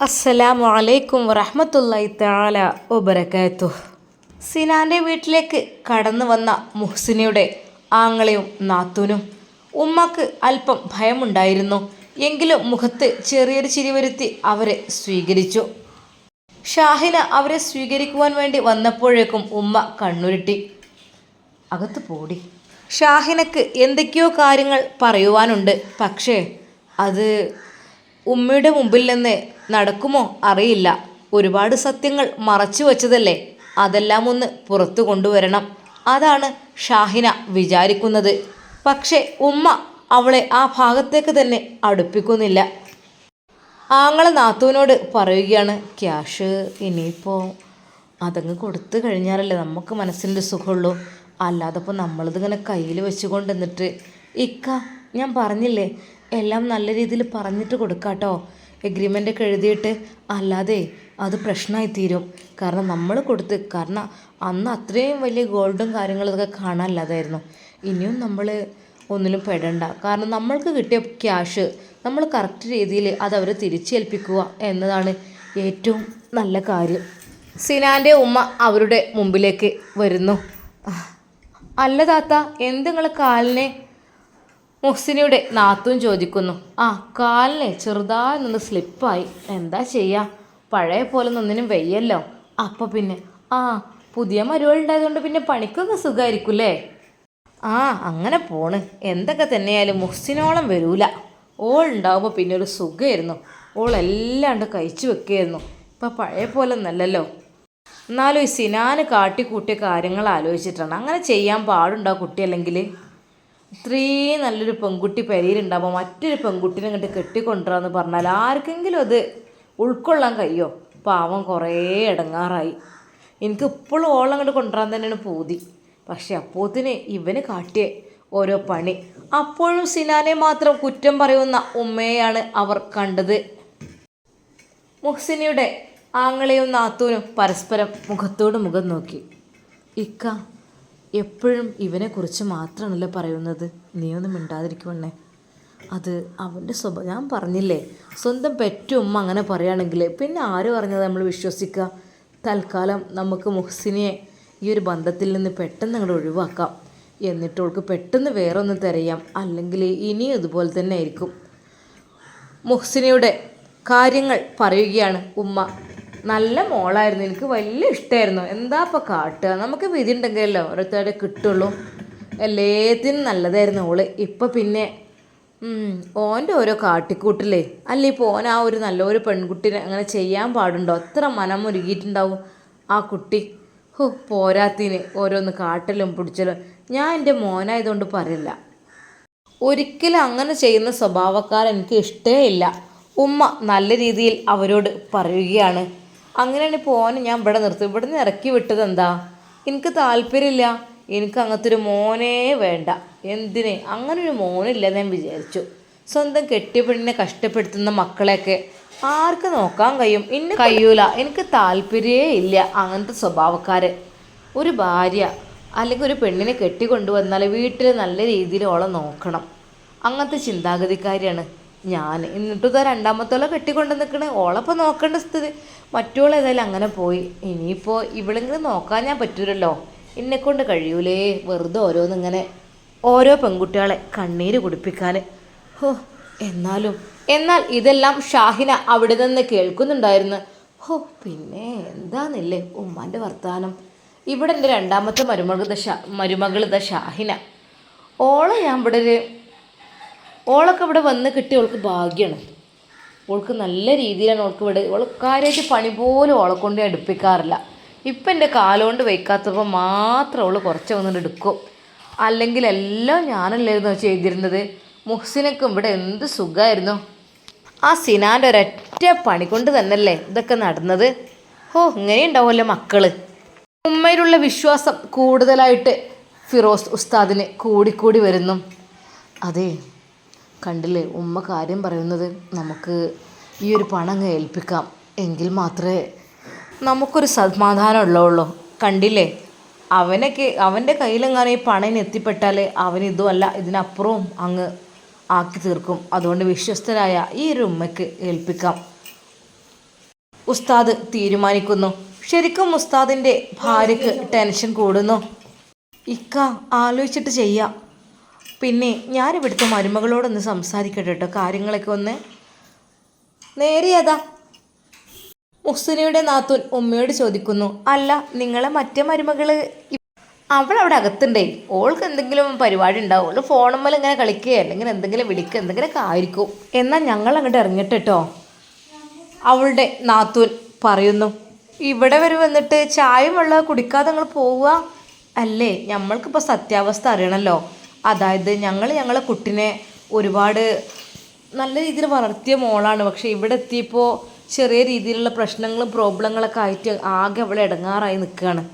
അസ്സലാമു അലൈക്കും വറഹമത്തല്ലായി താല വബറകാതുഹു. സിനാന്റെ വീട്ടിലേക്ക് കടന്നു വന്ന മുഹ്സിനയുടെ ആങ്ങളയും നാത്തൂനും ഉമ്മക്ക് അല്പം ഭയമുണ്ടായിരുന്നു. എങ്കിലും മുഖത്ത് ചെറിയൊരു ചിരി വരുത്തി അവരെ സ്വീകരിച്ചു. ഷാഹിന അവരെ സ്വീകരിക്കുവാൻ വേണ്ടി വന്നപ്പോഴേക്കും ഉമ്മ കണ്ണുരുട്ടി. അകത്ത് പോടി. ഷാഹിനക്ക് എന്തൊക്കെയോ കാര്യങ്ങൾ പറയുവാനുണ്ട്. പക്ഷേ അത് ഉമ്മയുടെ മുമ്പിൽ നിന്ന് നടക്കുമോ അറിയില്ല. ഒരുപാട് സത്യങ്ങൾ മറച്ചു വച്ചതല്ലേ? അതെല്ലാം ഒന്ന് പുറത്തു കൊണ്ടുവരണം. അതാണ് ഷാഹിന വിചാരിക്കുന്നത്. പക്ഷേ ഉമ്മ അവളെ ആ ഭാഗത്തേക്ക് തന്നെ അടുപ്പിക്കുന്നില്ല. ആങ്ങളെ നാത്തുവിനോട് പറയുകയാണ് ക്യാഷ് ഇനിയിപ്പോൾ അതങ്ങ് കൊടുത്തു കഴിഞ്ഞാലല്ലേ നമുക്ക് മനസ്സിന്റെ സുഖമുള്ളൂ. അല്ലാതെ ഇപ്പോൾ നമ്മളിതിങ്ങനെ കയ്യിൽ വെച്ചുകൊണ്ട് എന്നിട്ട് ഇക്ക ഞാൻ പറഞ്ഞില്ലേ എല്ലാം നല്ല രീതിയിൽ പറഞ്ഞിട്ട് കൊടുക്കാട്ടോ. എഗ്രിമെന്റ് ഒക്കെ എഴുതിയിട്ട് അല്ലാതെ അത് പ്രശ്നമായി തീരും. കാരണം നമ്മൾ കൊടുത്ത് കാരണം അന്ന് അത്രയും വലിയ ഗോൾഡും കാര്യങ്ങളും ഇതൊക്കെ കാണാനില്ലാതായിരുന്നു ഇനിയും നമ്മൾ ഒന്നിലും പെടണ്ട. കാരണം നമ്മൾക്ക് കിട്ടിയ ക്യാഷ് നമ്മൾ കറക്റ്റ് രീതിയിൽ അത് അവരെ തിരിച്ചേൽപ്പിക്കുക എന്നതാണ് ഏറ്റവും നല്ല കാര്യം. സിനാന്റെ ഉമ്മ അവരുടെ മുമ്പിലേക്ക് വരുന്നു. അല്ല താത്ത എന്ത് നിങ്ങളെ കാലിനെ മുഹ്സിനിയുടെ നാത്തും ചോദിക്കുന്നു ആ കാലിനെ ചെറുതായി നിന്ന് സ്ലിപ്പായി എന്താ ചെയ്യുക പഴയ പോലെ ഒന്നിനും വെയ്യല്ലോ. അപ്പം പിന്നെ ആ പുതിയ മരുവളുണ്ടായതുകൊണ്ട് പിന്നെ പണിക്കൊക്കെ സുഖമായിരിക്കുമല്ലേ ആ അങ്ങനെ പോണ്. എന്തൊക്കെ തന്നെയായാലും മുഹ്സിനോളം വരൂല. ഓൾ ഉണ്ടാവുമ്പോൾ പിന്നെ ഒരു സുഖമായിരുന്നു ഓൾ എല്ലാണ്ട് കഴിച്ചു വെക്കുകയായിരുന്നു ഇപ്പം പഴയ പോലെ ഒന്നല്ലല്ലോ. എന്നാലും ഈ സിനാന് കാട്ടിക്കൂട്ടിയ കാര്യങ്ങൾ ആലോചിച്ചിട്ടാണ്. അങ്ങനെ ചെയ്യാൻ പാടുണ്ടോ കുട്ടി അല്ലെങ്കിൽ? ഇത്രയും നല്ലൊരു പെൺകുട്ടി പെരയിലുണ്ടാകുമ്പോൾ മറ്റൊരു പെൺകുട്ടിനെ ഇങ്ങോട്ട് കെട്ടിക്കൊണ്ടുവരാന്ന് പറഞ്ഞാൽ ആർക്കെങ്കിലും അത് ഉൾക്കൊള്ളാൻ കഴിയോ? പാവം കുറേ ഇടങ്ങാറായി. എനിക്ക് ഇപ്പോഴും ഓളം അങ്ങോട്ട് കൊണ്ടുവരാൻ തന്നെയാണ് പൂതി. പക്ഷെ അപ്പോത്തിന് ഇവന് കാട്ടിയ ഓരോ പണി. അപ്പോഴും സിനാനെ മാത്രം കുറ്റം പറയുന്ന ഉമ്മയെയാണ് അവർ കണ്ടത്. മുഹ്സിനിയുടെ ആങ്ങളെയും നാത്തൂനും പരസ്പരം മുഖത്തോട് മുഖം നോക്കി. ഇക്ക എപ്പോഴും ഇവനെക്കുറിച്ച് മാത്രമാണല്ലോ പറയുന്നത്. നീ ഒന്നും മിണ്ടാതിരിക്കുവണ്ണേ അത് അവന്റെ സ്വഭാവം ഞാൻ പറഞ്ഞില്ലേ സ്വന്തം പെറ്റ ഉമ്മ അങ്ങനെ പറയുകയാണെങ്കിൽ പിന്നെ ആര് പറഞ്ഞത് നമ്മൾ വിശ്വസിക്കുക തൽക്കാലം നമുക്ക് മുഹ്സിനെ ഈ ഒരു ബന്ധത്തിൽ നിന്ന് പെട്ടെന്ന് അങ്ങോട്ട് ഒഴിവാക്കാം. എന്നിട്ട് അവൾക്ക് പെട്ടെന്ന് വേറെ ഒന്ന് തിരയാം. അല്ലെങ്കിൽ ഇനിയും ഇതുപോലെ തന്നെ ആയിരിക്കും. മുഹ്സിനയുടെ കാര്യങ്ങൾ പറയുകയാണ് ഉമ്മ. നല്ല മോളായിരുന്നു. എനിക്ക് വലിയ ഇഷ്ടമായിരുന്നു എന്താ ഇപ്പം കാട്ടുക? നമുക്ക് വിധി ഉണ്ടെങ്കിലല്ലോ ഓരോരുത്തരുടെ കിട്ടുള്ളൂ. എല്ലാത്തിനും നല്ലതായിരുന്നു ഓൾ. ഇപ്പം പിന്നെ ഓന്റെ ഓരോ കാട്ടിക്കൂട്ടില്ലേ അല്ല ഇപ്പോൾ ഓൻ ആ ഒരു നല്ലൊരു പെൺകുട്ടിനെ അങ്ങനെ ചെയ്യാൻ പാടുണ്ടോ? അത്ര മനം മുരുകിയിട്ടുണ്ടാവും ആ കുട്ടി. ഹോ പോരാത്തിന് ഓരോന്ന് കാട്ടലും പിടിച്ചലും. ഞാൻ എന്റെ മോനായതുകൊണ്ട് പറയില്ല. ഒരിക്കലും അങ്ങനെ ചെയ്യുന്ന സ്വഭാവക്കാർ എനിക്ക് ഇല്ല. ഉമ്മ നല്ല രീതിയിൽ അവരോട് പറയുകയാണ്. അങ്ങനെയാണ് ഓനെ ഞാൻ ഇവിടെ നിർത്തും. ഇവിടെ നിന്ന് ഇറക്കി വിട്ടത് എന്താ? എനിക്ക് താല്പര്യമില്ല. എനിക്ക് അങ്ങനത്തെ ഒരു മോനേ വേണ്ട. എന്തിന്? അങ്ങനെ ഒരു മോനില്ല ഞാൻ വിചാരിച്ചു. സ്വന്തം കെട്ടിയ പെണ്ണിനെ കഷ്ടപ്പെടുത്തുന്ന മക്കളെയൊക്കെ ആർക്ക് നോക്കാൻ കഴിയും? ഇന്ന് കഴിയൂല. എനിക്ക് താല്പര്യമേ ഇല്ല. അങ്ങനത്തെ സ്വഭാവക്കാര്. ഒരു ഭാര്യ അല്ലെങ്കിൽ ഒരു പെണ്ണിനെ കെട്ടിക്കൊണ്ടുവന്നാൽ വീട്ടിൽ നല്ല രീതിയിൽ ഓളെ നോക്കണം. അങ്ങനത്തെ ചിന്താഗതിക്കാരിയാണ്. ഞാൻ എന്നിട്ടും ഇതാ രണ്ടാമത്തോളെ കെട്ടിക്കൊണ്ട് നിൽക്കണേ ഓളപ്പം നോക്കേണ്ട സ്ഥിതി. മറ്റോൾ ഏതായാലും അങ്ങനെ പോയി. ഇനിയിപ്പോൾ ഇവളെങ്കിലും നോക്കാൻ ഞാൻ പറ്റൂലല്ലോ. എന്നെക്കൊണ്ട് കഴിയൂലേ. വെറുതെ ഓരോന്നിങ്ങനെ ഓരോ പെൺകുട്ടികളെ കണ്ണീര് കുടിപ്പിക്കാൻ ഹോ എന്നാലും. എന്നാൽ ഇതെല്ലാം ഷാഹിന അവിടെ നിന്ന് കേൾക്കുന്നുണ്ടായിരുന്നു. ഹോ പിന്നെ എന്താന്നില്ലേ ഉമ്മാന്റെ വർത്തമാനം ഇവിടെ എന്റെ രണ്ടാമത്തെ മരുമകൾ ദ ഷാ മരുമകൾ ദ ഷാഹിന. ഓളെ ഞാൻ ഇവിടെ ഒരു ഓളൊക്കെ ഇവിടെ വന്ന് കിട്ടി ഓൾക്ക് ഭാഗ്യമാണ് ഓൾക്ക് നല്ല രീതിയിലാണ് ഓൾക്ക് ഇവിടെ ഓൾ കാര്യമായിട്ട് പണി പോലും ഓളെ കൊണ്ട് എടുപ്പിക്കാറില്ല. ഇപ്പം എന്റെ കാലുകൊണ്ട് വയ്ക്കാത്തപ്പോൾ മാത്രം അവൾ കുറച്ച് വന്നിട്ട് എടുക്കും. അല്ലെങ്കിൽ എല്ലാം ഞാനല്ലായിരുന്നു ചെയ്തിരുന്നത്? മുഹ്സിനൊക്കെ ഇവിടെ എന്ത് സുഖമായിരുന്നു? ആ സിനാന്റെ ഒരൊറ്റ പണി കൊണ്ട് തന്നെയല്ലേ ഇതൊക്കെ നടന്നത്? ഓ ഇങ്ങനെ ഉണ്ടാവുമല്ലോ മക്കൾ. ഉമ്മയിലുള്ള വിശ്വാസം കൂടുതലായിട്ട് ഫിറോസ് ഉസ്താദിന് കൂടിക്കൂടി വരുന്നു. അതെ കണ്ടില്ലേ ഉമ്മ കാര്യം പറയുന്നത് നമുക്ക് ഈ ഒരു പണം അങ്ങ് ഏൽപ്പിക്കാം. എങ്കിൽ മാത്രമേ നമുക്കൊരു സമാധാനം ഉള്ളൂ കണ്ടില്ലേ അവനൊക്കെ അവന്റെ കയ്യിലെങ്ങാനും ഈ പണം എത്തിപ്പെട്ടാലേ എത്തിപ്പെട്ടാൽ അവൻ ഇതുമല്ല ഇതിനപ്പുറവും അങ്ങ് ആക്കി തീർക്കും. അതുകൊണ്ട് വിശ്വസ്തരായ ഈ ഒരു ഉമ്മയ്ക്ക് ഏൽപ്പിക്കാം. ഉസ്താദ് തീരുമാനിക്കുന്നു. ശരിക്കും ഉസ്താദിന്റെ ഭാര്യയ്ക്ക് ടെൻഷൻ കൂടുന്നു. ഇക്ക ആലോചിച്ചിട്ട് ചെയ്യാം. പിന്നെ ഞാനിവിടുത്തെ മരുമകളോടൊന്ന് സംസാരിക്കട്ടെ കേട്ടോ കാര്യങ്ങളൊക്കെ ഒന്ന് നേരിയതാ മുസ്ലിയുടെ നാത്തൂൻ ഉമ്മയോട് ചോദിക്കുന്നു അല്ല നിങ്ങളെ മറ്റേ മരുമകൾ അവൾ അവിടെ അകത്തുണ്ടേ. ഓൾക്ക് എന്തെങ്കിലും പരിപാടി ഉണ്ടാവും. ഓൾ ഫോണുമ്മൽ ഇങ്ങനെ കളിക്കുക അല്ലെങ്കിൽ എന്തെങ്കിലും വിളിക്കുക എന്തെങ്കിലുമൊക്കെ ആയിരിക്കും. എന്നാൽ ഞങ്ങൾ അങ്ങോട്ട് ഇറങ്ങിട്ട് കേട്ടോ അവളുടെ നാത്തൂൻ പറയുന്നു ഇവിടെ വരെ വന്നിട്ട് ചായ വെള്ളം കുടിക്കാതെ നിങ്ങൾ പോവുക. അല്ലേ? നമ്മൾക്കിപ്പോൾ സത്യാവസ്ഥ അറിയണമല്ലോ അതായത് ഞങ്ങൾ ഞങ്ങളെ കുട്ടിനെ ഒരുപാട് നല്ല രീതിയിൽ വളർത്തിയ മോളാണ്. പക്ഷേ ഇവിടെ എത്തിയപ്പോൾ ചെറിയ രീതിയിലുള്ള പ്രശ്നങ്ങളും പ്രോബ്ലങ്ങളൊക്കെ ആയിട്ട് ആകെ അവളെ ഇടങ്ങാറായി നിൽക്കുകയാണ്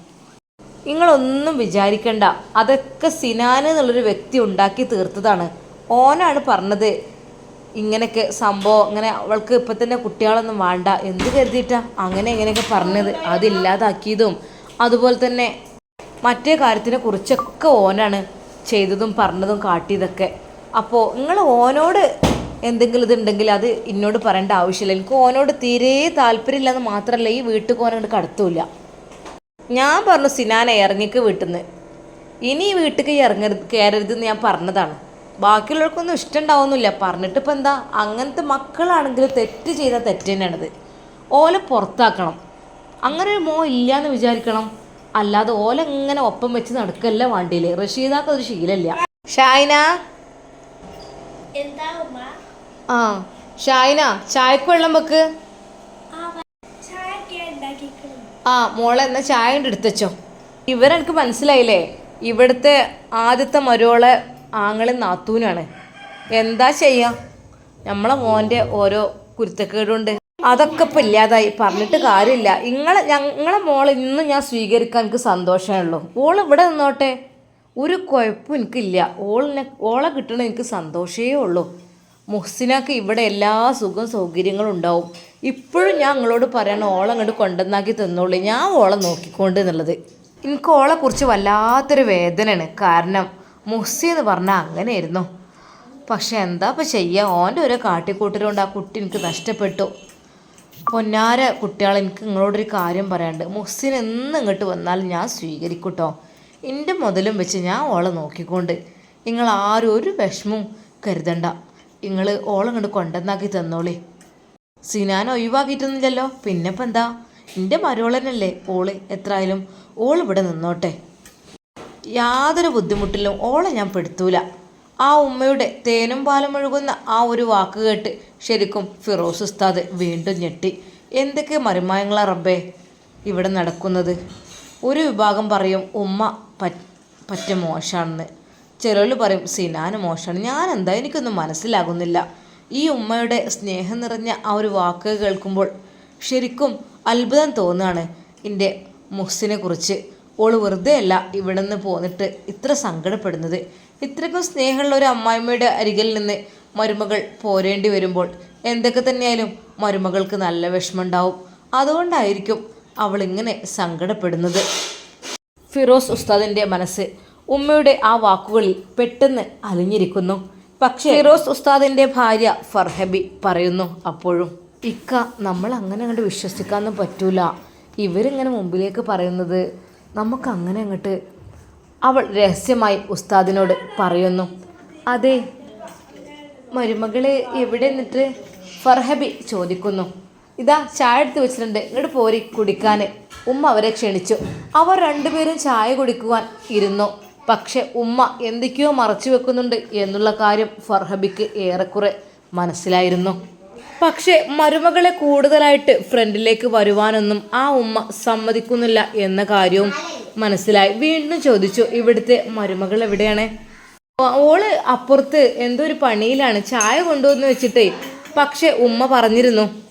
നിങ്ങളൊന്നും വിചാരിക്കണ്ട. അതൊക്കെ സിനാൻ എന്നുള്ളൊരു വ്യക്തി ഉണ്ടാക്കി തീർത്തതാണ്. ഓനാണ് പറഞ്ഞത് ഇങ്ങനെയൊക്കെ സംഭവം ഇങ്ങനെ അവൾക്ക് ഇപ്പം തന്നെ കുട്ടികളൊന്നും വേണ്ട. എന്ത് കരുതിയിട്ടാ അങ്ങനെ ഇങ്ങനെയൊക്കെ പറഞ്ഞത്? അതില്ലാതാക്കിയതും അതുപോലെ തന്നെ മറ്റേ കാര്യത്തിനെ കുറിച്ചൊക്കെ ഓനാണ്. ചെയ്തതും പറഞ്ഞതും കാട്ടിയതൊക്കെ. അപ്പോൾ നിങ്ങൾ ഓനോട് എന്തെങ്കിലും ഇതുണ്ടെങ്കിൽ അത് എന്നോട് പറയേണ്ട ആവശ്യമില്ല. എനിക്ക് ഓനോട് തീരെ താല്പര്യമില്ലെന്ന് മാത്രമല്ല ഈ വീട്ടിൽ ഓനോട് കടത്തൂല ഞാൻ പറഞ്ഞു സിനാന ഇറങ്ങിക്ക് വീട്ടിൽ നിന്ന് ഇനി ഈ വീട്ടിൽ ഇറങ്ങരുത് കയറരുതെന്ന് ഞാൻ പറഞ്ഞതാണ്. ബാക്കിയുള്ളവർക്കൊന്നും ഇഷ്ടമുണ്ടാവുന്നില്ല പറഞ്ഞിട്ട് ഇപ്പം എന്താ? അങ്ങനത്തെ മക്കളാണെങ്കിൽ തെറ്റ് ചെയ്താൽ തെറ്റ് തന്നെയാണിത്. ഓലെ പുറത്താക്കണം. അങ്ങനെ ഒരു മോ ഇല്ലയെന്ന് വിചാരിക്കണം. അല്ലാതെ ഓല ഇങ്ങനെ ഒപ്പം വെച്ച് നടക്കല്ല വണ്ടിയിൽ റഷീദാക്ക് ഒരു ശീലമില്ല ഷായിന? ആ ഷായിന ചായക്ക് വെള്ളം വെക്ക്. ആ മോളെ എന്നാ ചായ കൊണ്ട് എടുത്തച്ചോ ഇവരെനിക്ക് മനസ്സിലായില്ലേ? ഇവിടുത്തെ ആദ്യത്തെ മരുവോളെ ആങ്ങളും നാത്തൂനാണ് എന്താ ചെയ്യാം? നമ്മളെ മോന്റെ ഓരോ കുരുത്തക്കേടുണ്ട്. അതൊക്കെ ഇപ്പം ഇല്ലാതായി. പറഞ്ഞിട്ട് കാര്യമില്ല. ഇങ്ങളെ ഞങ്ങളെ മോളെ ഇന്ന് ഞാൻ സ്വീകരിക്കാൻ എനിക്ക് സന്തോഷമേ ഉള്ളൂ. ഓൾ ഇവിടെ നിന്നോട്ടെ. ഒരു കുഴപ്പം എനിക്കില്ല. ഓളിനെ ഓളെ കിട്ടണ എനിക്ക് സന്തോഷമേ ഉള്ളൂ. മുഹ്സിനൊക്കെ ഇവിടെ എല്ലാ സുഖം സൗകര്യങ്ങളും ഉണ്ടാവും. ഇപ്പോഴും ഞാൻ നിങ്ങളോട് പറയണം ഓളെ അങ്ങോട്ട് കൊണ്ടുവന്നാക്കി തന്നോളൂ. ഞാൻ ഓളെ നോക്കിക്കൊണ്ട് എന്നുള്ളത് എനിക്ക് ഓളെ കുറിച്ച് വല്ലാത്തൊരു വേദനയാണ്. കാരണം മുഹ്സി എന്ന് പറഞ്ഞാൽ അങ്ങനെയായിരുന്നു. പക്ഷെ എന്താ ഇപ്പം ചെയ്യുക ഓന്റെ ഓരോ കാട്ടിക്കൂട്ടലുകൊണ്ട് ആ കുട്ടി എനിക്ക് നഷ്ടപ്പെട്ടു. പൊന്നാര കുട്ടികൾ എനിക്ക് നിങ്ങളോടൊരു കാര്യം പറയാനുണ്ട്. മുഹ്സിൻ എന്ന് ഇങ്ങോട്ട് വന്നാൽ ഞാൻ സ്വീകരിക്കും കേട്ടോ എന്റെ മുതലും വെച്ച് ഞാൻ ഓളെ നോക്കിക്കൊണ്ട്. നിങ്ങൾ ആരും ഒരു വിഷമവും കരുതണ്ട. നിങ്ങൾ ഓളെ ഇങ്ങോട്ട് കൊണ്ടുവന്നാക്കി തന്നോളി. സിനാൻ ഒഴിവാക്കിയിട്ടൊന്നുമില്ലല്ലോ. പിന്നെ ഇപ്പം എന്താ? എന്റെ മരോളനല്ലേ ഓൾ? എത്രയായാലും ഓൾ ഇവിടെ നിന്നോട്ടെ. യാതൊരു ബുദ്ധിമുട്ടിലും ഓളെ ഞാൻ പെടുത്തൂല. ആ ഉമ്മയുടെ തേനും പാലും ഒഴുകുന്ന ആ ഒരു വാക്ക് കേട്ട് ശരിക്കും ഫിറോസ് ഉസ്താദ് വീണ്ടും ഞെട്ടി. എന്തൊക്കെ മരുമായങ്ങളാ റബ്ബേ ഇവിടെ നടക്കുന്നത്? ഒരു വിഭാഗം പറയും ഉമ്മ പറ്റ മോശമാണെന്ന് ചിലർ പറയും സിനാന് മോശമാണ് ഞാൻ എന്താ എനിക്കൊന്നും മനസ്സിലാകുന്നില്ല. ഈ ഉമ്മയുടെ സ്നേഹം നിറഞ്ഞ ആ ഒരു വാക്ക് കേൾക്കുമ്പോൾ ശരിക്കും അത്ഭുതം തോന്നുകയാണ് എന്റെ മുഹ്സിനെ കുറിച്ച്. ഓൾ വെറുതെ അല്ല ഇവിടെ നിന്ന് പോന്നിട്ട് ഇത്ര സങ്കടപ്പെടുന്നത്. ഇത്രയ്ക്കും സ്നേഹമുള്ള ഒരു അമ്മായിമ്മയുടെ അരികിൽ നിന്ന് മരുമകൾ പോരേണ്ടി വരുമ്പോൾ എന്തൊക്കെ തന്നെയായാലും മരുമകൾക്ക് നല്ല വിഷമമുണ്ടാവും. അതുകൊണ്ടായിരിക്കും അവൾ ഇങ്ങനെ സങ്കടപ്പെടുന്നത്. ഫിറോസ് ഉസ്താദിന്റെ മനസ്സ് ഉമ്മയുടെ ആ വാക്കുകളിൽ പെട്ടെന്ന് അലിഞ്ഞിരിക്കുന്നു. പക്ഷേ ഫിറോസ് ഉസ്താദിന്റെ ഭാര്യ ഫർഹബി പറയുന്നു അപ്പോഴും ഇക്ക നമ്മൾ അങ്ങനെ അങ്ങോട്ട് വിശ്വസിക്കാനൊന്നും പറ്റൂല. ഇവരിങ്ങനെ മുമ്പിലേക്ക് പറയുന്നത് നമുക്ക് അങ്ങനെ അങ്ങോട്ട് അവൾ രഹസ്യമായി ഉസ്താദിനോട് പറയുന്നു. അതെ മരുമകളെ എവിടെ നിന്നിട്ട്? ഫർഹബി ചോദിക്കുന്നു. ഇതാ ചായ എടുത്ത് വെച്ചിട്ടുണ്ട്. ഇങ്ങോട്ട് പോരി കുടിക്കാൻ ഉമ്മ അവരെ ക്ഷണിച്ചു. അവർ രണ്ടുപേരും ചായ കുടിക്കുവാൻ ഇരുന്നു. പക്ഷെ ഉമ്മ എന്തൊക്കെയോ മറച്ചു വെക്കുന്നുണ്ട് എന്നുള്ള കാര്യം ഫർഹബിക്ക് ഏറെക്കുറെ മനസ്സിലായിരുന്നു. പക്ഷെ മരുമകളെ കൂടുതലായിട്ട് ഫ്രണ്ടിലേക്ക് വരുവാനൊന്നും ആ ഉമ്മ സമ്മതിക്കുന്നില്ല എന്ന കാര്യവും മനസ്സിലായി. വീണ്ടും ചോദിച്ചു ഇവിടുത്തെ മരുമകൾ എവിടെയാണ്? ഓൾ അപ്പുറത്ത് എന്തോ ഒരു പണിയിലാണ്? ചായ കൊണ്ടുവന്ന് വെച്ചിട്ടേ. പക്ഷെ ഉമ്മ പറഞ്ഞിരുന്നു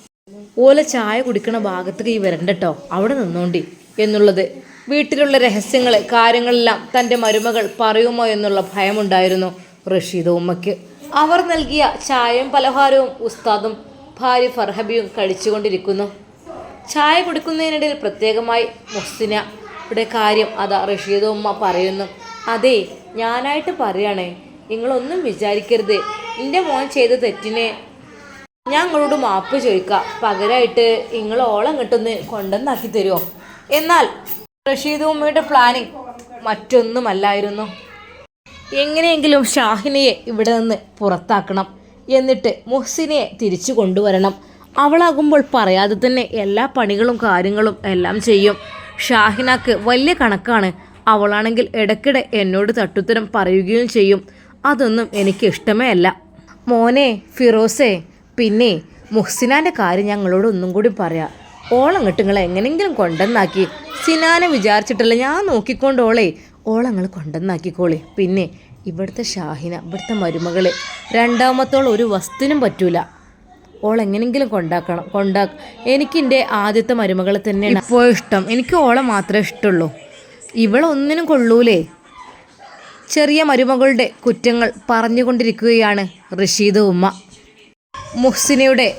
ഓല ചായ കുടിക്കണ ഭാഗത്തേക്ക് ഈ വരണ്ടട്ടോ അവിടെ നിന്നോണ്ടി എന്നുള്ളത്. വീട്ടിലുള്ള രഹസ്യങ്ങൾ കാര്യങ്ങളെല്ലാം തന്റെ മരുമകൾ പറയുമോ എന്നുള്ള ഭയമുണ്ടായിരുന്നു റഷീദ് ഉമ്മയ്ക്ക്. അവർ നൽകിയ ചായയും പലഹാരവും ഉസ്താദും ഭാര്യ ഫർഹബിയും കഴിച്ചുകൊണ്ടിരിക്കുന്നു. ചായ കുടിക്കുന്നതിനിടയിൽ പ്രത്യേകമായി മുസ്തിനയുടെ കാര്യം അതാ റഷീദ ഉമ്മ പറയുന്നു. അതെ ഞാനായിട്ട് പറയണേ നിങ്ങളൊന്നും വിചാരിക്കരുത്. എന്റെ മോൻ ചെയ്ത തെറ്റിനെ ഞാൻ നിങ്ങളോട് മാപ്പ് ചോദിക്കാം. പകരമായിട്ട് നിങ്ങൾ ഓളം കിട്ടുന്ന കൊണ്ടെന്നാക്കി തരുമോ എന്നാൽ റഷീദ് ഉമ്മയുടെ പ്ലാനിങ് മറ്റൊന്നുമല്ലായിരുന്നു. എങ്ങനെയെങ്കിലും ഷാഹിനയെ ഇവിടെ നിന്ന് പുറത്താക്കണം. എന്നിട്ട് മുഹ്സിനെ തിരിച്ചു കൊണ്ടുവരണം. അവളാകുമ്പോൾ പറയാതെ തന്നെ എല്ലാ പണികളും കാര്യങ്ങളും എല്ലാം ചെയ്യും. ഷാഹിനാക്ക് വലിയ കണക്കാണ്. അവളാണെങ്കിൽ ഇടയ്ക്കിടെ എന്നോട് തട്ടുത്തരം പറയുകയും ചെയ്യും. അതൊന്നും എനിക്ക് ഇഷ്ടമേ അല്ല. മോനെ ഫിറോസേ പിന്നെ മുഹ്സിനാന്റെ കാര്യം ഞങ്ങളോട് ഒന്നും കൂടി പറയാം. ഓളങ്ങോട്ട് നിങ്ങൾ എങ്ങനെങ്കിലും കൊണ്ടെന്നാക്കി. സിനാനെ വിചാരിച്ചിട്ടല്ല ഞാൻ നോക്കിക്കൊണ്ടോളേ. ഓളങ്ങൾ കൊണ്ടെന്നാക്കിക്കോളെ. പിന്നെ ഇവിടുത്തെ ഷാഹിന ഇവിടുത്തെ മരുമകൾ രണ്ടാമത്തോളം ഒരു വസ്തുവിനും പറ്റൂല. ഓൾ എങ്ങനെങ്കിലും കൊണ്ടാക്കണം കൊണ്ടാ എനിക്കെന്റെ ആദ്യത്തെ മരുമകളെ തന്നെയാണ്. ഇപ്പോൾ ഇഷ്ടം. എനിക്ക് ഓളെ മാത്രമേ ഇഷ്ടമുള്ളൂ ഇവളൊന്നിനും കൊള്ളൂലേ. ചെറിയ മരുമകളുടെ കുറ്റങ്ങൾ പറഞ്ഞുകൊണ്ടിരിക്കുകയാണ് റഷീദ് ഉമ്മ. മുഹ്സിനയുടെ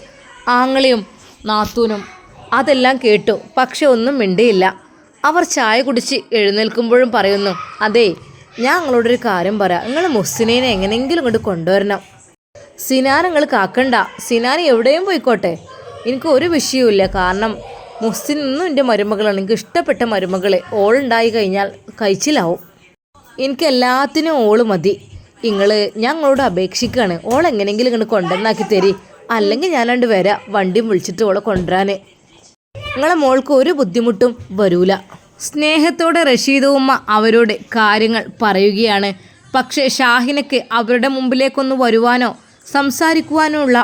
ആങ്ങളിയും നാത്തൂനും അതെല്ലാം കേട്ടു. പക്ഷെ ഒന്നും മിണ്ടിയില്ല. അവർ ചായ കുടിച്ച് എഴുന്നേൽക്കുമ്പോഴും പറയുന്നു അതെ ഞാൻ നിങ്ങളോടൊരു കാര്യം പറയാം. നിങ്ങൾ മുസ്സിനെ എങ്ങനെയെങ്കിലും ഇങ്ങോട്ട് കൊണ്ടുവരണം. സിനാൻ നിങ്ങൾ കാക്കണ്ട. സിനാൻ എവിടെയും പോയിക്കോട്ടെ. എനിക്ക് ഒരു വിഷയവുമില്ല കാരണം മുസ്ലിം ഇന്നും എന്റെ മരുമകളാണ്. എനിക്ക് ഇഷ്ടപ്പെട്ട മരുമകളെ. ഓളുണ്ടായി കഴിഞ്ഞാൽ കഴിച്ചിലാവും. എനിക്ക് എല്ലാത്തിനും ഓൾ മതി. നിങ്ങൾ ഞങ്ങളോട് അപേക്ഷിക്കുകയാണ് ഓൾ എങ്ങനെയെങ്കിലും ഇങ്ങനെ കൊണ്ടുവന്നാക്കി തരി. അല്ലെങ്കിൽ ഞാനണ്ട് വരാം വണ്ടിയും വിളിച്ചിട്ട് ഓളെ കൊണ്ടുവരാൻ നിങ്ങളെ മോൾക്ക് ഒരു ബുദ്ധിമുട്ടും വരൂല. സ്നേഹത്തോടെ റഷീദ് ഉമ്മ അവരോട് കാര്യങ്ങൾ പറയുകയാണ്. പക്ഷേ ഷാഹിനക്ക് അവരുടെ മുമ്പിലേക്കൊന്ന് വരുവാനോ സംസാരിക്കുവാനോ ഉള്ള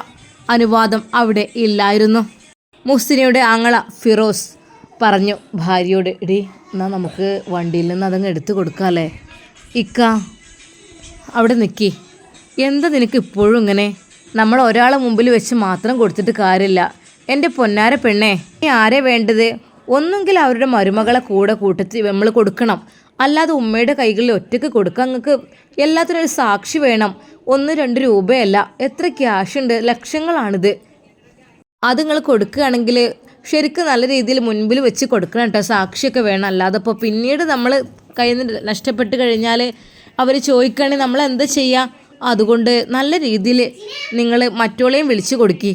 അനുവാദം അവിടെ ഇല്ലായിരുന്നു. മുസ്ലിയുടെ ആങ്ങള ഫിറോസ് പറഞ്ഞു ഭാര്യയോട് ഇടി എന്നാൽ നമുക്ക് വണ്ടിയിൽ നിന്ന് അതങ്ങ് എടുത്തു കൊടുക്കാമല്ലേ ഇക്ക അവിടെ നിൽക്കി എന്താ നിനക്ക് ഇപ്പോഴും ഇങ്ങനെ? നമ്മൾ ഒരാളെ മുമ്പിൽ വെച്ച് മാത്രം കൊടുത്തിട്ട് കാര്യമില്ല. എന്റെ പൊന്നാര പെണ്ണേ നീ ആരെ വേണ്ടത്? ഒന്നുകിൽ അവരുടെ മരുമകളെ കൂടെ കൂട്ടത്തിൽ നമ്മൾ കൊടുക്കണം. അല്ലാതെ ഉമ്മയുടെ കൈകളിൽ ഒറ്റയ്ക്ക് കൊടുക്കാൻ നിങ്ങൾക്ക് എല്ലാത്തിനും ഒരു സാക്ഷി വേണം. ഒന്ന് രണ്ട് രൂപയല്ല. എത്ര ക്യാഷ് ഉണ്ട്? ലക്ഷങ്ങളാണിത്. അത് നിങ്ങൾ കൊടുക്കുകയാണെങ്കിൽ ശരിക്കും നല്ല രീതിയിൽ മുൻപിൽ വെച്ച് കൊടുക്കണം കേട്ടോ. സാക്ഷിയൊക്കെ വേണം. അല്ലാതെ ഇപ്പോൾ പിന്നീട് നമ്മൾ കയ്യിൽ നിന്ന് നഷ്ടപ്പെട്ട് കഴിഞ്ഞാൽ അവർ ചോദിക്കുകയാണെങ്കിൽ നമ്മൾ എന്താ ചെയ്യുക? അതുകൊണ്ട് നല്ല രീതിയിൽ നിങ്ങൾ മറ്റോളെയും വിളിച്ചു കൊടുക്കി.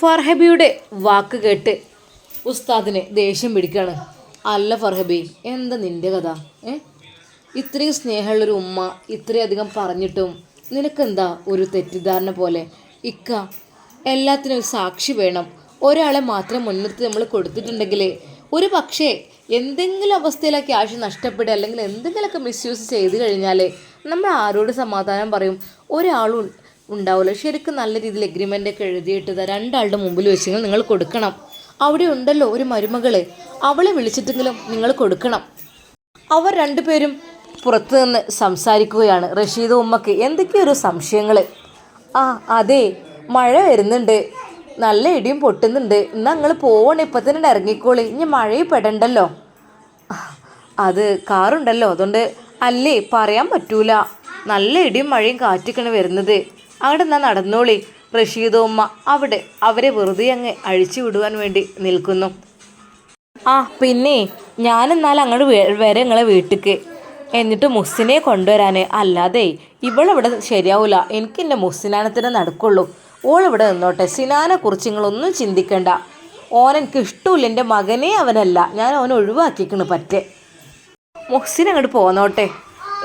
ഫർഹബിയുടെ വാക്ക് കേട്ട് ഉസ്താദിന് ദേഷ്യം പിടിക്കുകയാണ് അല്ല ഫർഹബി എന്താ നിന്റെ കഥ? ഏ? ഇത്രയും സ്നേഹമുള്ളൊരു ഉമ്മ ഇത്രയധികം പറഞ്ഞിട്ടും നിനക്കെന്താ ഒരു തെറ്റിദ്ധാരണ പോലെ? ഇക്ക എല്ലാത്തിനും ഒരു സാക്ഷി വേണം. ഒരാളെ മാത്രം മുൻനിർത്തി നമ്മൾ കൊടുത്തിട്ടുണ്ടെങ്കിൽ ഒരു പക്ഷേ എന്തെങ്കിലും അവസ്ഥയിലൊക്കെ ക്യാഷ് നഷ്ടപ്പെടുക അല്ലെങ്കിൽ എന്തെങ്കിലുമൊക്കെ മിസ്യൂസ് ചെയ്ത് കഴിഞ്ഞാൽ നമ്മൾ ആരോട് സമാധാനം പറയും? ഒരാളും ഉണ്ടാവില്ല. ശരിക്കും നല്ല രീതിയിൽ എഗ്രിമെന്റ് ഒക്കെ എഴുതിയിട്ട് രണ്ടാളുടെ മുമ്പിൽ വെച്ചെങ്കിൽ നിങ്ങൾ കൊടുക്കണം. അവിടെ ഉണ്ടല്ലോ ഒരു മരുമകളെ. അവളെ വിളിച്ചിട്ടെങ്കിലും നിങ്ങൾ കൊടുക്കണം. അവർ രണ്ടുപേരും പുറത്തു നിന്ന് സംസാരിക്കുകയാണ്. റഷീദ് ഉമ്മക്ക് എന്തൊക്കെയൊരു സംശയങ്ങൾ ആ അതെ മഴ വരുന്നുണ്ട്. നല്ല ഇടിയും പൊട്ടുന്നുണ്ട്. എന്നാൽ നിങ്ങൾ പോവണ. ഇപ്പം തന്നെ ഇറങ്ങിക്കോളി. ഇനി മഴയിൽ പെടണ്ടല്ലോ. അത് കാറുണ്ടല്ലോ. അതുകൊണ്ട് അല്ലേ പറയാൻ പറ്റൂല. നല്ല ഇടിയും മഴയും കാറ്റൊക്കെയാണ് വരുന്നത്. അവിടെ എന്നാൽ നടന്നോളി. റഷീദ് ഉമ്മ അവിടെ അവരെ വെറുതെ അങ്ങ് അഴിച്ചു വിടുവാൻ വേണ്ടി നിൽക്കുന്നു. ആ പിന്നെ ഞാനെന്നാൽ അങ്ങോട്ട് വരെ നിങ്ങളെ വീട്ടിക്ക്. എന്നിട്ട് മുസ്സിനെ കൊണ്ടുവരാൻ അല്ലാതെ ഇവളിവിടെ ശരിയാവില്ല എനിക്ക് എന്റെ മുസ്സിനാനത്തിന് നടക്കുള്ളൂ. ഓളിവിടെ നിന്നോട്ടെ. സിനാനെ കുറിച്ച് നിങ്ങളൊന്നും ചിന്തിക്കണ്ട. ഓൻ എനിക്ക് ഇഷ്ടമില്ല. എന്റെ മകനെ അവനല്ല. ഞാൻ അവനെ ഒഴിവാക്കിക്കണ് പറ്റേ. മുഹ്സിൻ അങ്ങോട്ട് പോന്നോട്ടെ.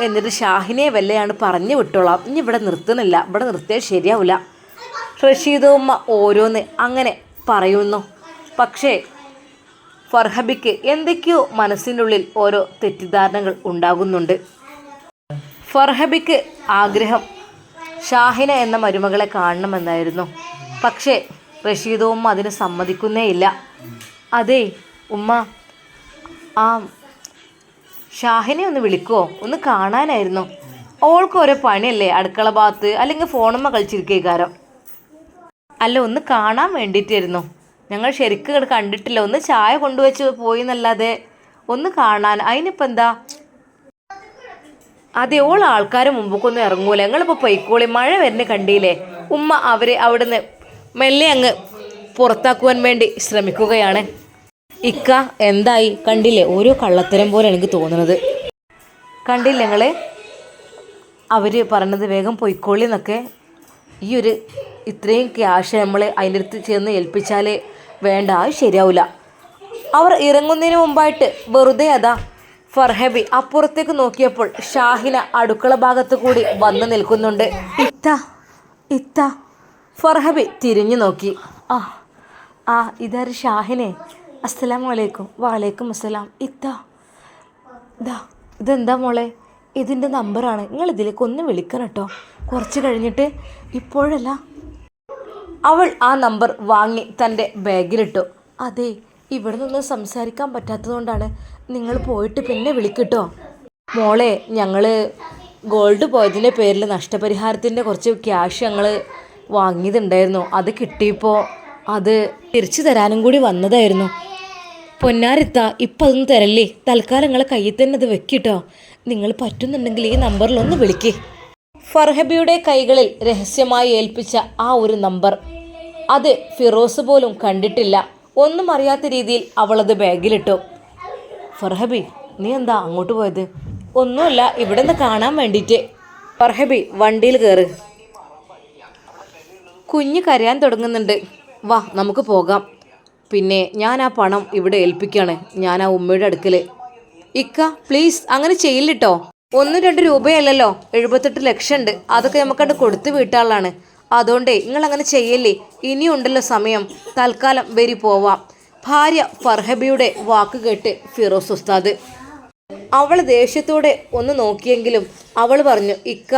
എന്നിട്ട് ഷാഹിനെ വല്ലയാണ് പറഞ്ഞു വിട്ടോളാം. ഇനി ഇവിടെ നിർത്തുന്നില്ല. ഇവിടെ നിർത്തിയാൽ ശരിയാവില്ല റഷീദ് ഉമ്മ ഓരോന്ന് അങ്ങനെ പറയുന്നു. പക്ഷേ ഫർഹബിക്ക് എന്തൊക്കെയോ മനസ്സിനുള്ളിൽ ഓരോ തെറ്റിദ്ധാരണകൾ ഉണ്ടാകുന്നുണ്ട്. ഫർഹബിക്ക് ആഗ്രഹം ഷാഹിന എന്ന മരുമകളെ കാണണമെന്നായിരുന്നു. പക്ഷേ റഷീദും ഉമ്മ അതിന് സമ്മതിക്കുന്നേയില്ല അതെ ഉമ്മ ആ ഷാഹിനെ ഒന്ന് വിളിക്കുമോ ഒന്ന് കാണാനായിരുന്നു. ഓൾക്ക് ഓരോ പണിയല്ലേ അടുക്കള ഭാഗത്ത് അല്ലെങ്കിൽ ഫോണുമ്മ കളിച്ചിരിക്കേക്കാരം അല്ല ഒന്ന് കാണാൻ വേണ്ടിയിട്ടായിരുന്നു. ഞങ്ങൾ ശരിക്കും കണ്ടിട്ടില്ല. ഒന്ന് ചായ കൊണ്ടുവച്ച് പോയി എന്നല്ലാതെ ഒന്ന് കാണാൻ. അതിനിപ്പോൾ എന്താ? അതെ ഓൾ ആൾക്കാർ മുമ്പൊക്കൊന്നും ഇറങ്ങൂല. ഞങ്ങളിപ്പോൾ പൊയ്ക്കോളി. മഴ വരുന്ന കണ്ടില്ലേ? ഉമ്മ അവരെ അവിടുന്ന് മെല്ലെ അങ്ങ് പുറത്താക്കുവാൻ വേണ്ടി ശ്രമിക്കുകയാണ്. ഇക്ക എന്തായി? കണ്ടില്ലേ? ഓരോ കള്ളത്തരം പോലെ എനിക്ക് തോന്നുന്നത്. കണ്ടില്ല ഞങ്ങൾ അവർ പറഞ്ഞത് വേഗം പൊയ്ക്കോളി എന്നൊക്കെ. ഈ ഒരു ഇത്രയും ക്യാഷ് നമ്മൾ അതിന്റെ അടുത്ത് ചെന്ന് ഏൽപ്പിച്ചാൽ വേണ്ട അത് ശരിയാവില്ല അവർ ഇറങ്ങുന്നതിന് മുമ്പായിട്ട് വെറുതെ അതാ ഫർഹബി അപ്പുറത്തേക്ക് നോക്കിയപ്പോൾ ഷാഹിന അടുക്കള ഭാഗത്ത് കൂടി വന്നു നിൽക്കുന്നുണ്ട്. ഇത്ത ഇത്ത. ഫർഹബി തിരിഞ്ഞു നോക്കി. ആ ആ ഇതാര് ഷാഹിനെ? അസ്സലാമു അലൈക്കും. വാലൈക്കും അസ്സലാം. ഇത്ത ഇതാ ഇതെന്താ മോളെ? ഇതിന്റെ നമ്പറാണ്. നിങ്ങൾ ഇതിലേക്ക് ഒന്ന് വിളിക്കണം കേട്ടോ. കുറച്ച് കഴിഞ്ഞിട്ട് ഇപ്പോഴല്ല. അവൾ ആ നമ്പർ വാങ്ങി തന്റെ ബാഗിലിട്ടു. അതെ ഇവിടെ നിന്ന് സംസാരിക്കാൻ പറ്റാത്തതുകൊണ്ടാണ് നിങ്ങൾ പോയിട്ട് പിന്നെ വിളിക്കട്ടോ. മോളെ ഞങ്ങൾ ഗോൾഡ് പോയതിന്റെ പേരിൽ നഷ്ടപരിഹാരത്തിന്റെ കുറച്ച് ക്യാഷ് ഞങ്ങൾ വാങ്ങിയതുണ്ടായിരുന്നു. അത് കിട്ടിയപ്പോൾ അത് തിരിച്ചു തരാനും കൂടി വന്നതായിരുന്നു. പൊന്നാരിത്ത ഇപ്പം അതൊന്നും തരല്ലേ? തൽക്കാലം നിങ്ങളെ കയ്യിൽ തന്നെ അത് വെക്കിട്ടോ നിങ്ങൾ പറ്റുന്നുണ്ടെങ്കിൽ ഈ നമ്പറിൽ ഒന്ന് വിളിക്കേ. ഫർഹബിയുടെ കൈകളിൽ രഹസ്യമായി ഏൽപ്പിച്ച ആ ഒരു നമ്പർ. അത് ഫിറോസ് പോലും കണ്ടിട്ടില്ല. ഒന്നും അറിയാത്ത രീതിയിൽ അവളത് ബാഗിലിട്ടു. ഫർഹബി നീ എന്താ അങ്ങോട്ട് പോയത്? ഒന്നുമില്ല ഇവിടെ നിന്ന് കാണാൻ വേണ്ടിയിട്ട്. ഫർഹബി വണ്ടിയിൽ കയറ് കുഞ്ഞ് കരയാൻ തുടങ്ങുന്നുണ്ട്. വാ നമുക്ക് പോകാം. പിന്നെ ഞാൻ ആ പണം ഇവിടെ ഏൽപ്പിക്കുകയാണ് ഞാൻ ആ ഉമ്മയുടെ അടുക്കൽ ഇക്ക പ്ലീസ് അങ്ങനെ ചെയ്യില്ലട്ടോ. ഒന്ന് രണ്ട് രൂപയല്ലല്ലോ. എഴുപത്തെട്ട് ലക്ഷം ഉണ്ട് അതൊക്കെ നമുക്കണ്ട് കൊടുത്ത് വീട്ടാളാണ്. അതുകൊണ്ടേ നിങ്ങൾ അങ്ങനെ ചെയ്യല്ലേ? ഇനിയുണ്ടല്ലോ സമയം. തൽക്കാലം വരി പോവാം. ഭാര്യ ഫർഹബിയുടെ വാക്ക് കേട്ട് ഫിറോസ് ഉസ്താദ്. അവൾ ദേഷ്യത്തോടെ ഒന്ന് നോക്കിയെങ്കിലും അവൾ പറഞ്ഞു ഇക്ക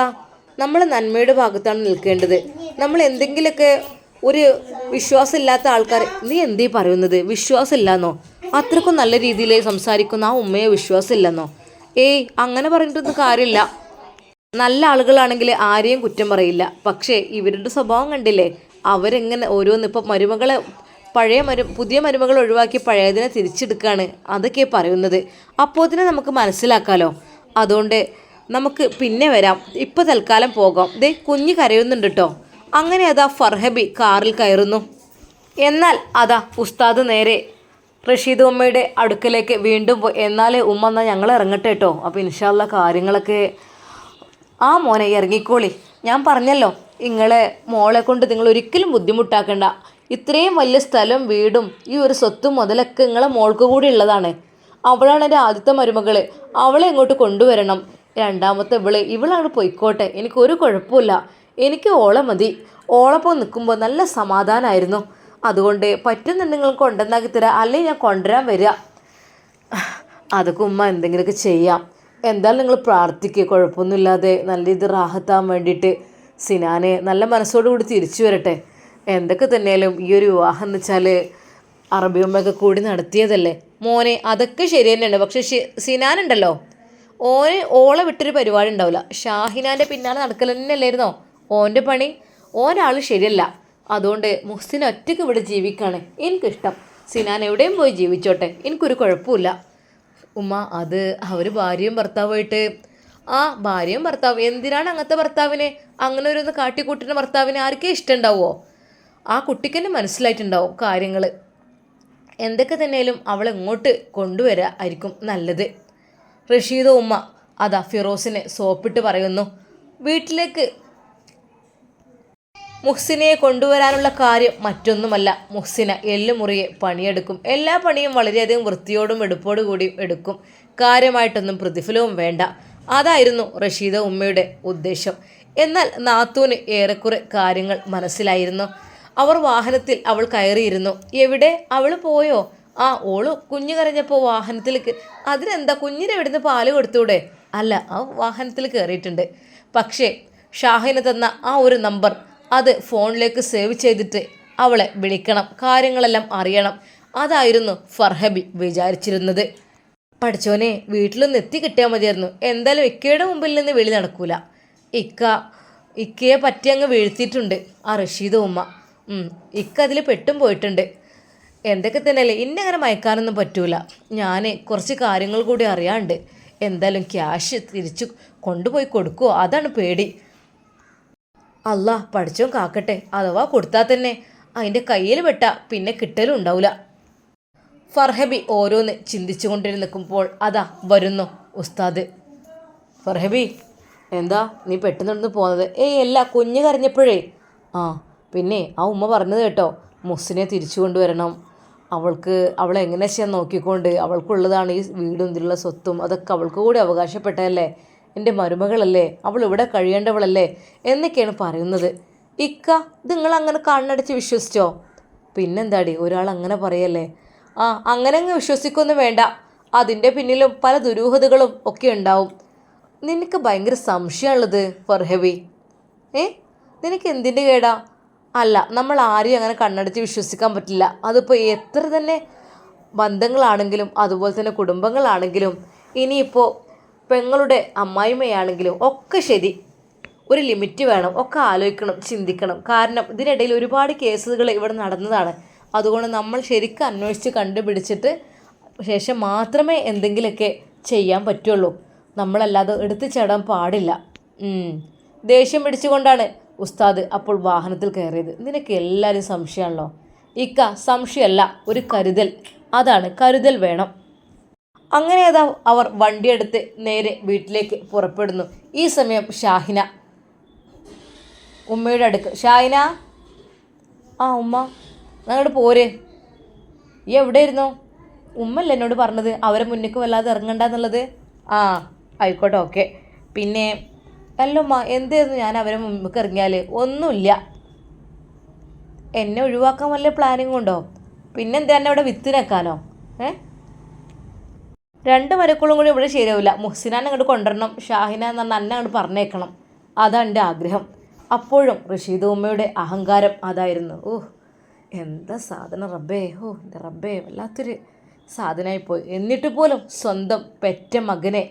നമ്മൾ നന്മയുടെ ഭാഗത്താണ് നിൽക്കേണ്ടത്. നമ്മൾ എന്തെങ്കിലുമൊക്കെ ഒരു വിശ്വാസമില്ലാത്ത ആൾക്കാർ നീ എന്തീ പറയുന്നത്? വിശ്വാസമില്ലെന്നോ? അത്രക്കും നല്ല രീതിയിൽ സംസാരിക്കുന്ന ആ ഉമ്മയെ വിശ്വാസമില്ലെന്നോ? ഏയ് അങ്ങനെ പറഞ്ഞിട്ടൊന്നും കാര്യമില്ല. നല്ല ആളുകളാണെങ്കിൽ ആരെയും കുറ്റം പറയില്ല. പക്ഷേ ഇവരുടെ സ്വഭാവം കണ്ടില്ലേ? അവരെങ്ങനെ ഓരോന്ന് ഇപ്പം മരുമകളെ പഴയ മരു പുതിയ മരുമകൾ ഒഴിവാക്കി പഴയതിനെ തിരിച്ചെടുക്കുകയാണ് അതൊക്കെ പറയുന്നത്. അപ്പോൾ തന്നെ നമുക്ക് മനസ്സിലാക്കാലോ? അതുകൊണ്ട് നമുക്ക് പിന്നെ വരാം. ഇപ്പോൾ തൽക്കാലം പോകാം. ദേ കുഞ്ഞ് കരയുന്നുണ്ട് കേട്ടോ അങ്ങനെ അതാ ഫർഹബി കാറിൽ കയറുന്നു. എന്നാൽ അതാ ഉസ്താദ് നേരെ റഷീദ് ഉമ്മയുടെ അടുക്കലേക്ക് വീണ്ടും പോയി. എന്നാലേ ഉമ്മ എന്നാൽ ഞങ്ങൾ ഇറങ്ങട്ടെ കേട്ടോ. അപ്പോൾ ഇൻഷാല്ല കാര്യങ്ങളൊക്കെ ആ മോനെ ഇറങ്ങിക്കോളി. ഞാൻ പറഞ്ഞല്ലോ നിങ്ങളെ മോളെ കൊണ്ട് നിങ്ങൾ ഒരിക്കലും ബുദ്ധിമുട്ടാക്കണ്ട. ഇത്രയും വലിയ സ്ഥലം വീടും ഈ ഒരു സ്വത്തും മുതലൊക്കെ നിങ്ങളെ മോൾക്ക് കൂടി ഉള്ളതാണ്. അവളാണ് എന്റെ ആദ്യത്തെ മരുമകൾ അവളെ ഇങ്ങോട്ട് കൊണ്ടുവരണം. രണ്ടാമത്തെ ഇവൾ ഇവളാണ് പൊയ്ക്കോട്ടെ. എനിക്കൊരു കുഴപ്പമില്ല എനിക്ക് ഓളെ മതി. ഓളപ്പം നിൽക്കുമ്പോൾ നല്ല സമാധാനമായിരുന്നു അതുകൊണ്ട് പറ്റുന്ന നിങ്ങൾ കൊണ്ടുവന്നാക്കി തരാം. അല്ലെങ്കിൽ ഞാൻ കൊണ്ടുവരാൻ വരിക. അതൊക്കെ ഉമ്മ എന്തെങ്കിലുമൊക്കെ ചെയ്യാം. എന്തായാലും നിങ്ങൾ പ്രാർത്ഥിക്കുക കുഴപ്പമൊന്നുമില്ലാതെ നല്ല ഇത് റാഹത്താൻ വേണ്ടിയിട്ട് സിനാനെ നല്ല മനസ്സോടുകൂടി തിരിച്ചു വരട്ടെ. എന്തൊക്കെ തന്നെയാലും ഈ ഒരു വിവാഹം എന്ന് വെച്ചാൽ അറബി ഉമ്മയൊക്കെ കൂടി നടത്തിയതല്ലേ? മോനെ അതൊക്കെ ശരി തന്നെയാണ്. പക്ഷേ സിനാനുണ്ടല്ലോ. ഓന് ഓളെ വിട്ടൊരു പരിപാടി ഉണ്ടാവില്ല. ഷാഹിനാന്റെ പിന്നാലെ നടക്കൽ തന്നെയല്ലായിരുന്നോ? ഓന്റെ പണി ഓനാൾ ശരിയല്ല. അതുകൊണ്ട് മുഹ്സിൻ ഒറ്റയ്ക്ക് ഇവിടെ ജീവിക്കാണ്. എനിക്കിഷ്ടം. സിനാൻ എവിടെയും പോയി ജീവിച്ചോട്ടെ. എനിക്കൊരു കുഴപ്പമില്ല. ഉമ്മ അത് അവർ ഭാര്യയും ഭർത്താവുമായിട്ട്. ആ ഭാര്യയും ഭർത്താവ് എന്തിനാണ് അങ്ങനത്തെ ഭർത്താവിനെ? അങ്ങനെ ഒരു കാട്ടിക്കൂട്ടിന്റെ ഭർത്താവിനെ ആർക്കേ ഇഷ്ടമുണ്ടാവുമോ ആ കുട്ടിക്ക് തന്നെ മനസ്സിലായിട്ടുണ്ടാവും കാര്യങ്ങൾ എന്തൊക്കെ തന്നെയാലും അവളെ ഇങ്ങോട്ട് കൊണ്ടുവരിക ആയിരിക്കും നല്ലത്. റഷീദ ഉമ്മ അതാ ഫിറോസിനെ സോപ്പിട്ട് പറയുന്നു. വീട്ടിലേക്ക് മുഹ്സിനെ കൊണ്ടുവരാനുള്ള കാര്യം മറ്റൊന്നുമല്ല. മുഹ്സിന എല്ലുമുറിയെ പണിയെടുക്കും. എല്ലാ പണിയും വളരെയധികം വൃത്തിയോടും എടുപ്പോടു കൂടിയും എടുക്കും. കാര്യമായിട്ടൊന്നും പ്രതിഫലവും വേണ്ട. അതായിരുന്നു റഷീദ ഉമ്മയുടെ ഉദ്ദേശം. എന്നാൽ നാത്തൂന് ഏറെക്കുറെ കാര്യങ്ങൾ മനസ്സിലായിരുന്നു. അവർ വാഹനത്തിൽ അവൾ കയറിയിരുന്നു. എവിടെ? അവൾ പോയോ? ആ ഓൾ കുഞ്ഞു കരഞ്ഞപ്പോൾ വാഹനത്തിൽ അതിനെന്താ കുഞ്ഞിനെ ഇവിടുന്ന് പാൽ കൊടുത്തൂടെ? അല്ല ആ വാഹനത്തിൽ കയറിയിട്ടുണ്ട്. പക്ഷേ ഷാഹിന് തന്ന ആ ഒരു നമ്പർ അത് ഫോണിലേക്ക് സേവ് ചെയ്തിട്ട് അവളെ വിളിക്കണം. കാര്യങ്ങളെല്ലാം അറിയണം. അതായിരുന്നു ഫർഹബി വിചാരിച്ചിരുന്നത്. പഠിച്ചോനെ വീട്ടിലൊന്ന് എത്തി കിട്ടിയാൽ മതിയായിരുന്നു. എന്തായാലും ഇക്കയുടെ മുമ്പിൽ നിന്ന് വെളി നടക്കൂല. ഇക്ക ഇക്കയെ പറ്റി അങ്ങ് വീഴ്ത്തിയിട്ടുണ്ട്. ആ റഷീദ് ഉമ്മ. ഇക്ക അതിൽ പെട്ടും പോയിട്ടുണ്ട്. എന്തൊക്കെ തന്നെയല്ലേ? ഇന്നങ്ങനെ മയക്കാനൊന്നും പറ്റൂല. ഞാൻ കുറച്ച് കാര്യങ്ങൾ കൂടി അറിയാണ്ട് എന്തായാലും ക്യാഷ് തിരിച്ചു കൊണ്ടുപോയി കൊടുക്കുമോ അതാണ് പേടി. അല്ല പഠിച്ചോ കാക്കട്ടെ. അഥവാ കൊടുത്താൽ തന്നെ. അതിന്റെ കയ്യിൽ പെട്ട പിന്നെ കിട്ടലും ഉണ്ടാവില്ല ഫർഹബി ഓരോന്ന് ചിന്തിച്ചു നിൽക്കുമ്പോൾ അതാ വരുന്നു ഉസ്താദ്. ഫർഹബി എന്താ നീ പെട്ടെന്ന് പോകുന്നത് ഏയ് അല്ല കുഞ്ഞ് കരഞ്ഞപ്പോഴേ. ആ പിന്നെ ആ ഉമ്മ പറഞ്ഞത് കേട്ടോ മുസ്സിനെ തിരിച്ചു കൊണ്ടുവരണം. അവൾക്ക് അവൾ എങ്ങനെ ചെയ്യാൻ നോക്കിക്കൊണ്ട് അവൾക്കുള്ളതാണ് ഈ വീടും ഇതിലുള്ള സ്വത്തും. അതൊക്കെ അവൾക്ക് കൂടി അവകാശപ്പെട്ടതല്ലേ? എന്റെ മരുമകളല്ലേ? അവൾ ഇവിടെ കഴിയേണ്ടവളല്ലേ? എന്നൊക്കെയാണ് പറയുന്നത്. ഇക്ക നിങ്ങൾ അങ്ങനെ കണ്ണടച്ച് വിശ്വസിച്ചോ? പിന്നെന്താടി ഒരാൾ അങ്ങനെ പറയല്ലേ? ആ അങ്ങനെ അങ്ങ് വിശ്വസിക്കൊന്നും വേണ്ട. അതിന്റെ പിന്നിലും പല ദുരൂഹതകളും ഒക്കെ ഉണ്ടാവും. നിനക്ക് ഭയങ്കര സംശയമുള്ളത് ഫർഹബി ഏ? നിനക്ക് എന്തിന്റെ കേടാ? അല്ല നമ്മൾ ആരെയും അങ്ങനെ കണ്ണടച്ച് വിശ്വസിക്കാൻ പറ്റില്ല. അതിപ്പോൾ എത്ര തന്നെ ബന്ധങ്ങളാണെങ്കിലും അതുപോലെ തന്നെ കുടുംബങ്ങളാണെങ്കിലും ഇനിയിപ്പോൾ പെങ്ങളുടെ അമ്മായിമ്മയാണെങ്കിലും ഒക്കെ ശരി. ഒരു ലിമിറ്റ് വേണം ഒക്കെ ആലോചിക്കണം ചിന്തിക്കണം. കാരണം ഇതിനിടയിൽ ഒരുപാട് കേസുകൾ ഇവിടെ നടന്നതാണ്. അതുകൊണ്ട് നമ്മൾ ശരിക്കും അന്വേഷിച്ച് കണ്ടുപിടിച്ചിട്ട് ശേഷം മാത്രമേ എന്തെങ്കിലുമൊക്കെ ചെയ്യാൻ പറ്റുള്ളൂ. നമ്മളല്ലാതെ എടുത്തു ചേടാൻ പാടില്ല. ദേഷ്യം പിടിച്ചുകൊണ്ടാണ് ഉസ്താദ് അപ്പോൾ വാഹനത്തിൽ കയറിയത്. നിനക്ക് എല്ലാവരും സംശയമാണല്ലോ? ഇക്ക സംശയമല്ല ഒരു കരുതൽ. അതാണ് കരുതൽ വേണം. അങ്ങനെ അതാ അവർ വണ്ടിയെടുത്ത് നേരെ വീട്ടിലേക്ക് പുറപ്പെടുന്നു. ഈ സമയം ഷാഹിന ഉമ്മയുടെ അടുക്ക്. ഷാഹിന? ആ ഉമ്മ. ഞങ്ങോട്ട് പോര്. ഈ എവിടെ ഇരുന്നു ഉമ്മല്ല എന്നോട് പറഞ്ഞത്? അവരെ മുന്നിക്ക് വല്ലാതെ ഇറങ്ങണ്ട എന്നുള്ളത്? ആ ആയിക്കോട്ടെ ഓക്കെ. പിന്നെ അല്ല ഉമ്മ എന്തായിരുന്നു ഞാൻ അവരെ മുമ്പിൽ ഇറങ്ങിയാൽ ഒന്നുമില്ല. എന്നെ ഒഴിവാക്കാൻ വല്ല പ്ലാനിങ് ഉണ്ടോ? പിന്നെന്താ എന്നെ അവിടെ വിത്തിനേക്കാനോ ഏ? രണ്ട് മരക്കളും കൂടി ഇവിടെ ശരിയാവില്ല. മുഹ്സിനാനെ അങ്ങോട്ട് കൊണ്ടുവരണം. ഷാഹിന എന്ന് തന്നെ എന്നെ അങ്ങോട്ട് പറഞ്ഞേക്കണം. അതാണ് എന്റെ ആഗ്രഹം. അപ്പോഴും റഷീദ് ഉമ്മയുടെ അഹങ്കാരം അതായിരുന്നു. ഓഹ് എന്താ സാധനം റബ്ബേ? ഓ എന്റെ റബ്ബേ വല്ലാത്തൊരു സാധനമായിപ്പോയി. എന്നിട്ട് പോലും സ്വന്തം പെറ്റ മകനെ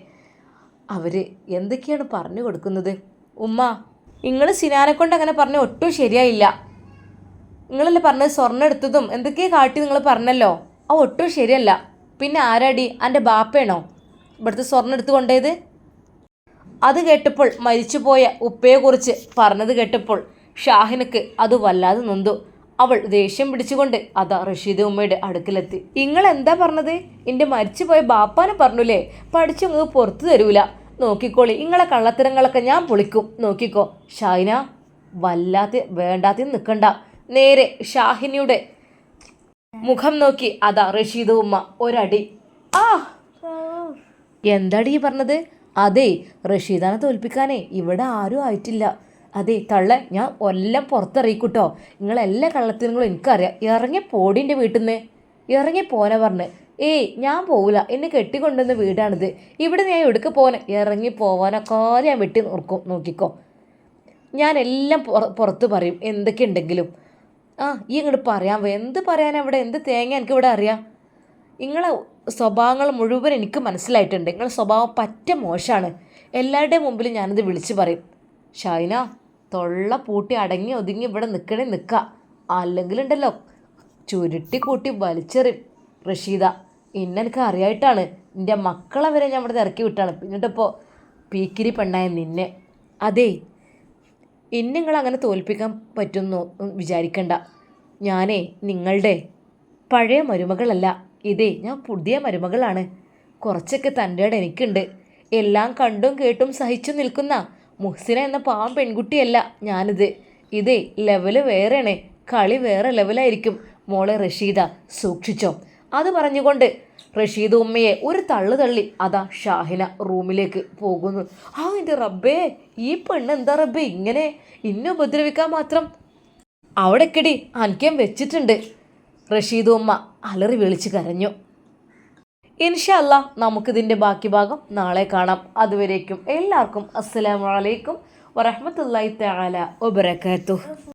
അവർ എന്തൊക്കെയാണ് പറഞ്ഞു കൊടുക്കുന്നത്? ഉമ്മ നിങ്ങൾ സിനാനെ കൊണ്ട് അങ്ങനെ പറഞ്ഞ ഒട്ടും ശരിയായില്ല. നിങ്ങളല്ലേ പറഞ്ഞത് സ്വർണം എടുത്തതും എന്തൊക്കെയാണ് കാട്ടി നിങ്ങൾ പറഞ്ഞല്ലോ. ആ ഒട്ടും ശരിയല്ല. പിന്നെ ആരാടി? എന്റെ ബാപ്പയാണോ? ഇവിടുത്തെ സ്വർണം എടുത്തു കൊണ്ടേത് അത് കേട്ടപ്പോൾ മരിച്ചുപോയ ഉപ്പയെക്കുറിച്ച് പറഞ്ഞത് കേട്ടപ്പോൾ ഷാഹിനക്ക് അത് വല്ലാതെ നൊന്തു. അവൾ ദേഷ്യം പിടിച്ചുകൊണ്ട് അതാ റഷീദ് ഉമ്മയുടെ അടുക്കിലെത്തി. നിങ്ങൾ എന്താ പറഞ്ഞത്? എന്റെ മരിച്ചുപോയ ബാപ്പാനെ പറഞ്ഞുല്ലേ പഠിച്ചു നിങ്ങൾ പുറത്തു തരൂല. നോക്കിക്കോളി ഇങ്ങളെ കള്ളത്തരങ്ങളൊക്കെ ഞാൻ പൊളിക്കും. നോക്കിക്കോ. ഷാഹിന വല്ലാതെ വേണ്ടാതെ നിൽക്കണ്ട നേരെ ഷാഹിനിയുടെ മുഖം നോക്കി അതാ റഷീദ് ഉമ്മ. ഒരടി. ആ. എന്താടി ഈ പറഞ്ഞത്? അതെ റഷീദാനെ തോൽപ്പിക്കാനേ ഇവിടെ ആരും ആയിട്ടില്ല. അതെ തള്ള ഞാൻ എല്ലാം പുറത്തിറങ്ങിക്കൂട്ടോ നിങ്ങളെല്ലാ കള്ളത്തിനും എനിക്കറിയാം. ഇറങ്ങി പോടിന്റെ വീട്ടിൽ നിന്ന് ഇറങ്ങി പോന പറഞ്ഞ്. ഏയ് ഞാൻ പോവില്ല എന്നെ കെട്ടിക്കൊണ്ടുവന്ന വീടാണിത്. ഇവിടെ ഞാൻ എവിടേക്ക് പോനെ ഇറങ്ങി പോവാനൊക്കെ ഞാൻ വെട്ടി നോക്കും നോക്കിക്കോ. ഞാൻ എല്ലാം പുറ- പുറത്ത് പറയും. എന്തൊക്കെ ഉണ്ടെങ്കിലും ആ ഈ ഇങ്ങോട്ട് പറയാൻ എന്ത് പറയാൻ ഇവിടെ? എന്ത് തേങ്ങ എനിക്ക് ഇവിടെ അറിയാം? നിങ്ങളെ സ്വഭാവങ്ങൾ മുഴുവൻ എനിക്ക് മനസ്സിലായിട്ടുണ്ട്. നിങ്ങളുടെ സ്വഭാവം പറ്റ മോശമാണ് എല്ലാവരുടെയും മുമ്പിൽ ഞാനിത് വിളിച്ചു പറയും. ഷൈന തൊള്ള പൂട്ടി അടങ്ങി ഒതുങ്ങി ഇവിടെ നിൽക്കണേ നിൽക്കുക അല്ലെങ്കിലുണ്ടല്ലോ ചുരുട്ടി കൂട്ടി വലിച്ചെറിയും റഷീദ. ഇന്നെനിക്ക് അറിയായിട്ടാണ്. എന്റെ മക്കളെ വരെ ഞാൻ ഇവിടെ ഇറക്കി വിട്ടാണ്. പിന്നിട്ടിപ്പോൾ പീക്കിരി പെണ്ണായ നിന്നെ. അതേ ഇനി നിങ്ങൾ അങ്ങനെ തോൽപ്പിക്കാൻ പറ്റുമെന്നോ വിചാരിക്കണ്ട. ഞാനേ നിങ്ങളുടെ പഴയ മരുമകളല്ല. ഇതേ ഞാൻ പുതിയ മരുമകളാണ്. കുറച്ചൊക്കെ തന്റെ എനിക്കുണ്ട്. എല്ലാം കണ്ടും കേട്ടും സഹിച്ചു നിൽക്കുന്ന മുഹ്സിന എന്ന പാവം പെൺകുട്ടിയല്ല ഞാനിത്. ഇതേ ലെവൽ വേറെയാണ്. കളി വേറെ ലെവലായിരിക്കും. മോളെ റഷീദ സൂക്ഷിച്ചോ. അത് പറഞ്ഞുകൊണ്ട് റഷീദ് ഉമ്മയെ ഒരു തള്ളു തള്ളി അതാ ഷാഹിന റൂമിലേക്ക് പോകുന്നു. ആ എന്റെ റബ്ബേ ഈ പെണ്ണ് എന്താ റബ്ബേ ഇങ്ങനെ ഇന്നെ ഉപദ്രവിക്കാൻ മാത്രം? അവിടെക്കടി അനക്കേം വെച്ചിട്ടുണ്ട്. റഷീദ് ഉമ്മ അലറി വിളിച്ച് കരഞ്ഞു. ഇൻഷല്ല നമുക്കിതിന്റെ ബാക്കി ഭാഗം നാളെ കാണാം. അതുവരേക്കും എല്ലാവർക്കും അസ്സലാമലൈക്കും വറഹമത്തല്ലായി തആല വബറകാതുഹു.